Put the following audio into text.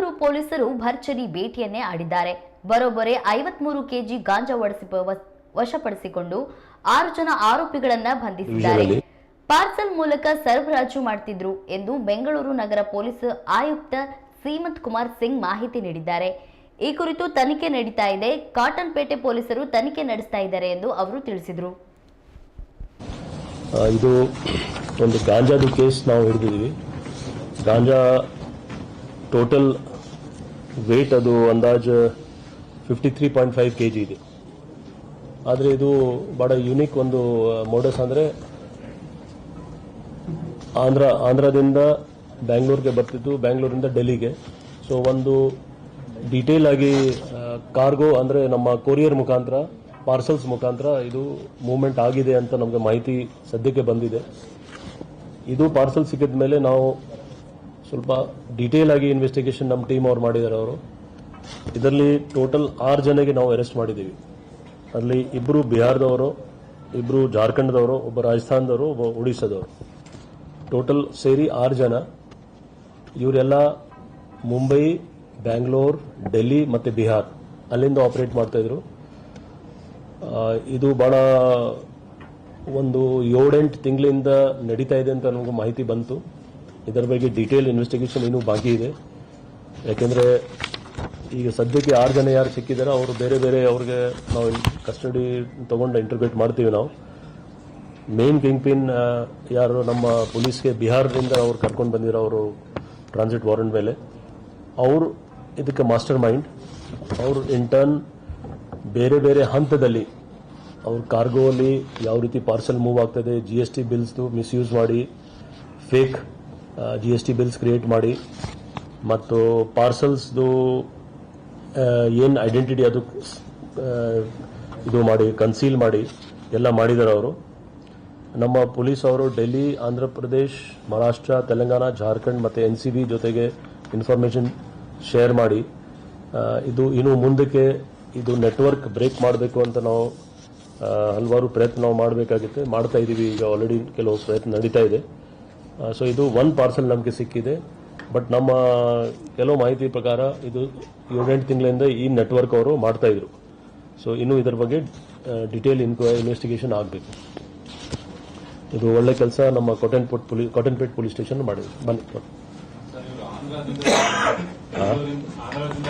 ಬೆಂಗಳೂರು ಪೊಲೀಸರು ಭರ್ಜರಿ ಭೇಟಿಯನ್ನೇ ಆಡಿದ್ದಾರೆ. ಬರೋಬ್ಬರಿ ಐವತ್ಮೂರು ಕೆಜಿ ಗಾಂಜಾ ಒಡಿಸಿ ವಶಪಡಿಸಿಕೊಂಡು ಆರು ಜನ ಆರೋಪಿಗಳನ್ನ ಬಂಧಿಸಿದ್ದಾರೆ. ಪಾರ್ಸೆಲ್ ಪಾರ್ಸಲ್ ಮೂಲಕ ಸರಬರಾಜು ಮಾಡ್ತಿದ್ರು ಎಂದು ಬೆಂಗಳೂರು ನಗರ ಪೊಲೀಸ್ ಆಯುಕ್ತ ಸೀಮಂತ್ ಕುಮಾರ್ ಸಿಂಗ್ ಮಾಹಿತಿ ನೀಡಿದ್ದಾರೆ. ಈ ಕುರಿತು ತನಿಖೆ ನಡೀತಾ ಇದೆ. ಕಾಟನ್ ಪೇಟೆ ಪೊಲೀಸರು ತನಿಖೆ ನಡೆಸ್ತಾ ಇದ್ದಾರೆ ಎಂದು ಅವರು ತಿಳಿಸಿದರು. ಇದು ಒಂದು ಗಾಂಜಾದು ಕೇಸ್ ನಾವು ಹಿಡಿದಿದ್ದೀವಿ. ಗಾಂಜಾ ಟೋಟಲ್ ವೇಟ್ ಅದು ಅಂದಾಜು fifty three point five K G ಇದೆ. ಆದರೆ ಇದು ಭಾಳ ಯುನಿಕ್ ಒಂದು ಮೋಡಸ್ ಅಂದರೆ ಆಂಧ್ರ, ಆಂಧ್ರದಿಂದ ಬ್ಯಾಂಗ್ಳೂರಿಗೆ ಬರ್ತಿದ್ದು, ಬ್ಯಾಂಗ್ಳೂರಿಂದ ಡೆಲ್ಲಿಗೆ. ಸೊ ಒಂದು ಡೀಟೇಲ್ ಆಗಿ ಕಾರ್ಗೋ ಅಂದರೆ ನಮ್ಮ ಕೊರಿಯರ್ ಮುಖಾಂತರ ಪಾರ್ಸಲ್ಸ್ ಮುಖಾಂತರ ಇದು ಮೂವ್ಮೆಂಟ್ ಆಗಿದೆ ಅಂತ ನಮಗೆ ಮಾಹಿತಿ ಸದ್ಯಕ್ಕೆ ಬಂದಿದೆ. ಇದು ಪಾರ್ಸಲ್ ಸಿಕ್ಕಿದ ಮೇಲೆ ನಾವು ಸ್ವಲ್ಪ ಡೀಟೇಲ್ ಆಗಿ ಇನ್ವೆಸ್ಟಿಗೇಷನ್ ನಮ್ಮ ಟೀಮ್ ಅವ್ರು ಮಾಡಿದ್ದಾರೆ ಅವರು. ಇದರಲ್ಲಿ ಟೋಟಲ್ ಆರು ಜನಗೆ ನಾವು ಅರೆಸ್ಟ್ ಮಾಡಿದ್ದೀವಿ ಅಲ್ಲಿ ಇಬ್ಬರು ಬಿಹಾರದವರು ಇಬ್ಬರು ಜಾರ್ಖಂಡ್ದವರು, ಒಬ್ಬ ರಾಜಸ್ಥಾನದವರು, ಒಬ್ಬ ಒಡಿಸ್ಸಾದವರು. ಟೋಟಲ್ ಸೇರಿ ಆರು ಜನ. ಇವರೆಲ್ಲ ಮುಂಬೈ, ಬ್ಯಾಂಗ್ಳೂರ್, ಡೆಲ್ಲಿ ಮತ್ತು ಬಿಹಾರ್ ಅಲ್ಲಿಂದ ಆಪರೇಟ್ ಮಾಡ್ತಾಯಿದ್ರು ಇದು ಭಾಳ ಒಂದು ಏಳೆಂಟು ತಿಂಗಳಿಂದ ನಡೀತಾ ಇದೆ ಅಂತ ನಮಗೆ ಮಾಹಿತಿ ಬಂತು. ಇದರ ಬಗ್ಗೆ ಡೀಟೇಲ್ ಇನ್ವೆಸ್ಟಿಗೇಷನ್ ಇನ್ನೂ ಬಾಕಿ ಇದೆ. ಯಾಕೆಂದರೆ ಈಗ ಸದ್ಯಕ್ಕೆ ಆರು ಜನ ಯಾರು ಸಿಕ್ಕಿದ್ದಾರೆ ಅವರು ಬೇರೆ ಬೇರೆ ಅವ್ರಿಗೆ ನಾವು ಕಸ್ಟಡಿ ತೊಗೊಂಡು ಇಂಟರ್ಗ್ರೇಟ್ ಮಾಡ್ತೀವಿ ನಾವು. ಮೇನ್ ಕಿಂಗ್ ಪಿನ್ ಯಾರು ನಮ್ಮ ಪೊಲೀಸ್ಗೆ ಬಿಹಾರದಿಂದ ಅವ್ರು ಕರ್ಕೊಂಡು ಬಂದಿರೋ ಅವರು ಟ್ರಾನ್ಸಿಟ್ ವಾರೆಂಟ್ ಮೇಲೆ. ಅವರು ಇದಕ್ಕೆ ಮಾಸ್ಟರ್ ಮೈಂಡ್ ಅವರು ಇಂಟರ್ನ್ ಬೇರೆ ಬೇರೆ ಹಂತದಲ್ಲಿ ಅವ್ರ ಕಾರ್ಗೋ ಅಲ್ಲಿ ಯಾವ ರೀತಿ ಪಾರ್ಸೆಲ್ ಮೂವ್ ಆಗ್ತದೆ ಜಿ ಎಸ್ ಟಿ ಬಿಲ್ಸ್ದು ಮಿಸ್ಯೂಸ್ ಮಾಡಿ fake G S T bills create ಮಾಡಿ ಮತ್ತು ಪಾರ್ಸಲ್ಸ್ದು ಏನು ಐಡೆಂಟಿಟಿ ಅದು ಇದು ಮಾಡಿ ಕನ್ಸೀಲ್ ಮಾಡಿ, ಎಲ್ಲ ಮಾಡಿದ್ದಾರೆ ಅವರು. ನಮ್ಮ ಪೊಲೀಸ್ ಅವರು ಡೆಲ್ಲಿ, ಆಂಧ್ರ ಪ್ರದೇಶ್, ಮಹಾರಾಷ್ಟ್ರ, ತೆಲಂಗಾಣ, ಜಾರ್ಖಂಡ್ ಮತ್ತು ಎನ್ ಸಿ ಬಿ ಜೊತೆಗೆ ಇನ್ಫಾರ್ಮೇಷನ್ ಶೇರ್ ಮಾಡಿ ಇದು ಇನ್ನು ಮುಂದಕ್ಕೆ ಇದು ನೆಟ್ವರ್ಕ್ ಬ್ರೇಕ್ ಮಾಡಬೇಕು ಅಂತ ನಾವು ಹಲವಾರು ಪ್ರಯತ್ನ ನಾವು ಮಾಡಬೇಕಾಗುತ್ತೆ. ಮಾಡ್ತಾ ಇದ್ದೀವಿ ಈಗ ಆಲ್ರೆಡಿ ಕೆಲವು ಪ್ರಯತ್ನ ನಡೀತಾ ಇದೆ. ಸೊ ಇದು ಒನ್ ಪಾರ್ಸಲ್ ನಮಗೆ ಸಿಕ್ಕಿದೆ. ಬಟ್ ನಮ್ಮ ಕೆಲವು ಮಾಹಿತಿ ಪ್ರಕಾರ ಇದು ಏಳೆಂಟು ತಿಂಗಳಿಂದ ಈ ನೆಟ್ವರ್ಕ್ ಅವರು ಮಾಡ್ತಾ ಇದ್ರು. ಸೊ ಇನ್ನು ಇದರ ಬಗ್ಗೆ ಡಿಟೇಲ್ ಇನ್ಕ್ವೈ ಇನ್ವೆಸ್ಟಿಗೇಷನ್ ಆಗಬೇಕು. ಇದು ಒಳ್ಳೆ ಕೆಲಸ ನಮ್ಮ Cottonpet police Cottonpet police station ಮಾಡಿದ್ರು. ಬನ್ನಿ.